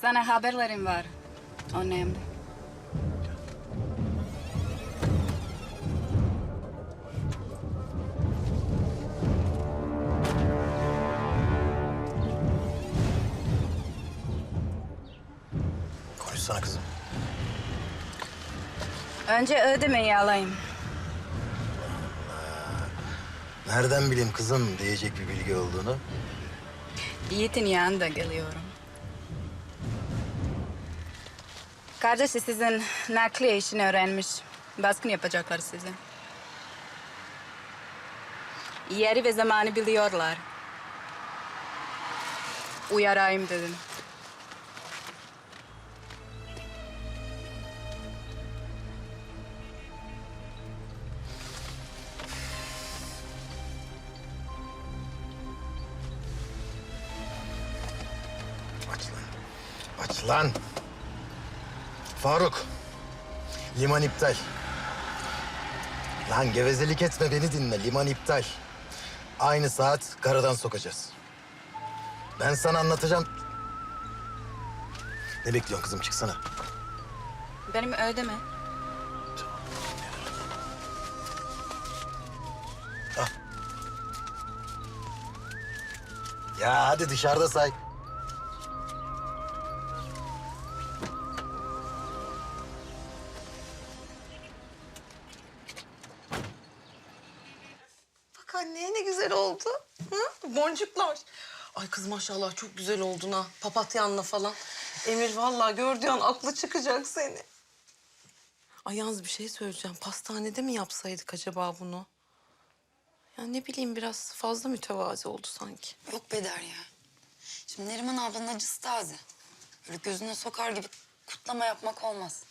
Sana haberlerim var. Önemli. Konuşsana kızım. Önce ödemeyi alayım. Nereden bileyim kızım diyecek bir bilgi olduğunu? Yiğit'in yanında geliyorum. Kardeşi sizin nakliye işini öğrenmiş. Baskın yapacaklar size. Yeri ve zamanı biliyorlar. Uyarayım dedim. Aç lan. Faruk. Liman iptal. Lan gevezelik etme beni dinle. Liman iptal. Aynı saat karadan sokacağız. Ben sana anlatacağım. Ne bekliyorsun kızım çıksana. Benim ödeme. Ya hadi dışarıda say. Güzel oldu. Hı? Boncuklar. Ay kız maşallah çok güzel oldun ha. Papatyanla falan. Emir vallahi gördüğü an aklı çıkacak seni. Ay yalnız bir şey söyleyeceğim. Pastanede mi yapsaydık acaba bunu? Ya ne bileyim biraz fazla mütevazi oldu sanki. Yok Beder ya. Şimdi Neriman ablanın acısı taze. Böyle gözüne sokar gibi kutlama yapmak olmaz.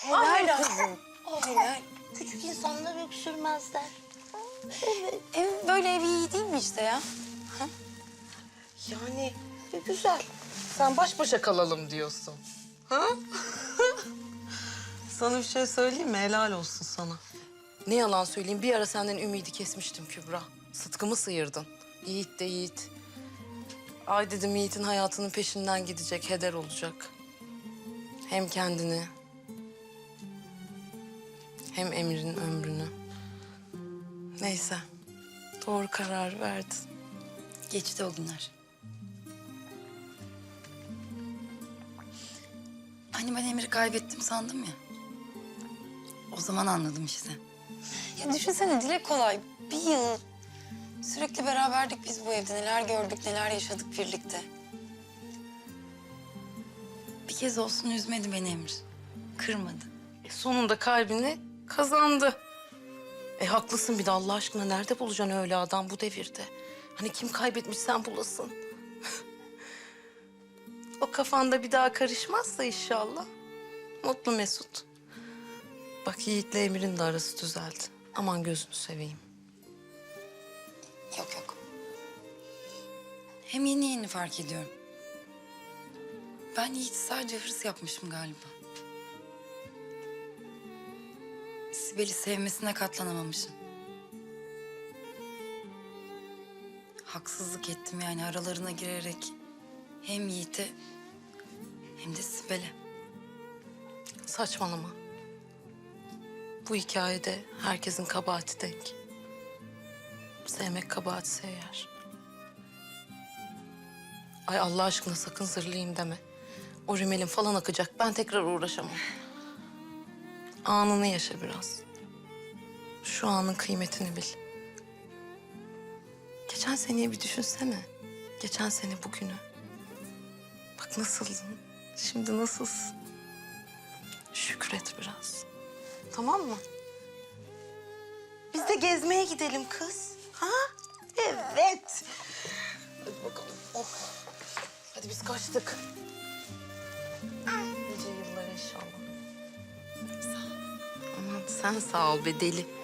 Helal kızım. Helal. Küçük insanlar öksürmezler. Evet. Ev böyle ev iyi değil mi işte ya? Yani güzel. Sen baş başa kalalım diyorsun. Ha? sana bir şey söyleyeyim mi? Helal olsun sana. Ne yalan söyleyeyim bir ara senden ümidi kesmiştim Kübra. Sıtkımı sıyırdın. Yiğit de Yiğit. Ay dedim Yiğit'in hayatının peşinden gidecek, heder olacak. Hem kendini hem Emir'in ömrünü. Neyse. Doğru karar verdin. Geçti o günler. Hani ben Emir'i kaybettim sandım ya. O zaman anladım işte. Ya düşünsene dile kolay. Bir yıl sürekli beraberdik biz bu evde. Neler gördük, neler yaşadık birlikte. Bir kez olsun üzmedi beni Emir. Kırmadı. E, sonunda kalbini kazandı. E haklısın bir de Allah aşkına nerede bulacaksın öyle adam bu devirde? Hani kim kaybetmiş sen bulasın. o kafanda bir daha karışmazsa inşallah. Mutlu Mesut. Bak Yiğit'le Emir'in de arası düzeldi. Aman gözünü seveyim. Yok yok. Hem yeni yeni fark ediyorum. Ben Yiğit'i sadece hırs yapmışım galiba. Sibel'i sevmesine katlanamamışım. Haksızlık ettim yani aralarına girerek hem Yiğit'e hem de Sibel'e. Saçmalama. Bu hikayede herkesin kabahati denk. Sevmek kabahati sever. Ay Allah aşkına sakın zırlayayım deme. O rimelin falan akacak. Ben tekrar uğraşamam. Anını yaşa biraz. Şu anın kıymetini bil. Geçen seneyi bir düşünsene. Geçen sene bugünü. Bak nasıldın. Şimdi nasılsın? Şükret biraz. Tamam mı? Biz de gezmeye gidelim kız. Ha? Evet. Hadi bakalım. Oh. Hadi biz kaçtık. Nice yıllar inşallah. Sağ ol. Aman sen sağ ol be deli.